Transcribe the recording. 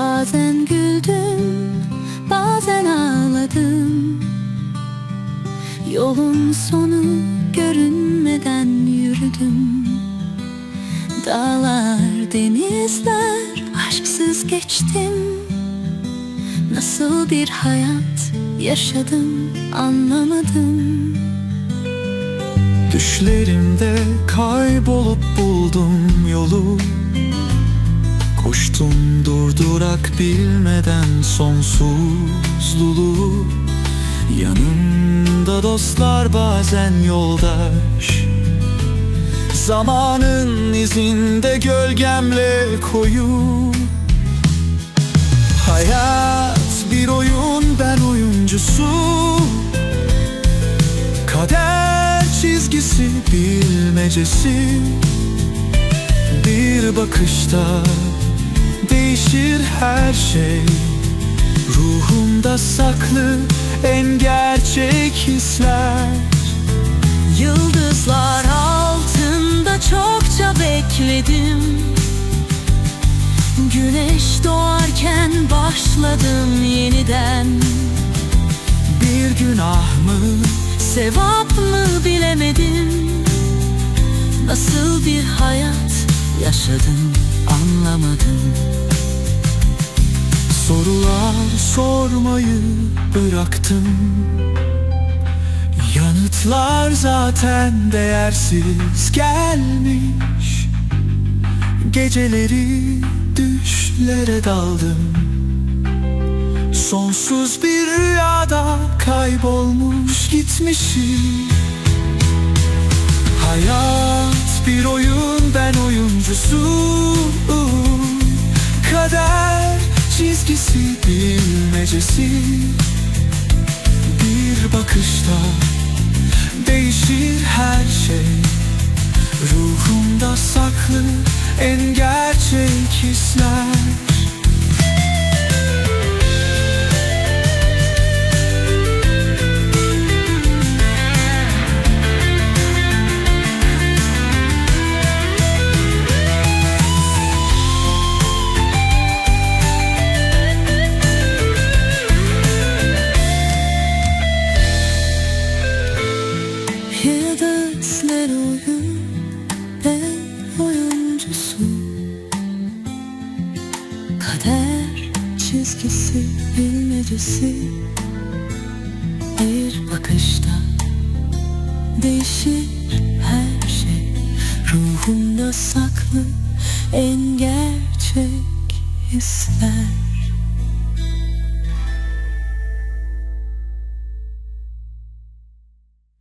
Bazen güldüm, bazen ağladım. Yolun sonu görünmeden yürüdüm. Dağlar, denizler, aşksız geçtim. Nasıl bir hayat yaşadım anlamadım. Düşlerimde kaybolup buldum yolu. Koştum durdurak bilmeden sonsuzluğu. Yanımda dostlar bazen yoldaş. Zamanın izinde gölgemle koyu. Hayat bir oyun ben oyuncusu. Kader çizgisi bilmecesi. Bir bakışta değişir her şey. Ruhumda saklı en gerçek hisler. Yıldızlar altında çokça bekledim. Güneş doğarken başladım yeniden. Bir günah mı Sevap mı bilemedim. Nasıl bir hayat yaşadım anlamadım sormayı bıraktım. Yanıtlar zaten değersiz gelmiş. Geceleri düşlere daldım. Sonsuz bir rüyada kaybolmuş gitmişim. Hayat bir oyun ben oyuncusu Kader çizgisi bilmecesi Bir bakışta değişir her çizgisi bilmecesi Bir bakışta değişir her şey. Ruhumda saklı en gerçek hisler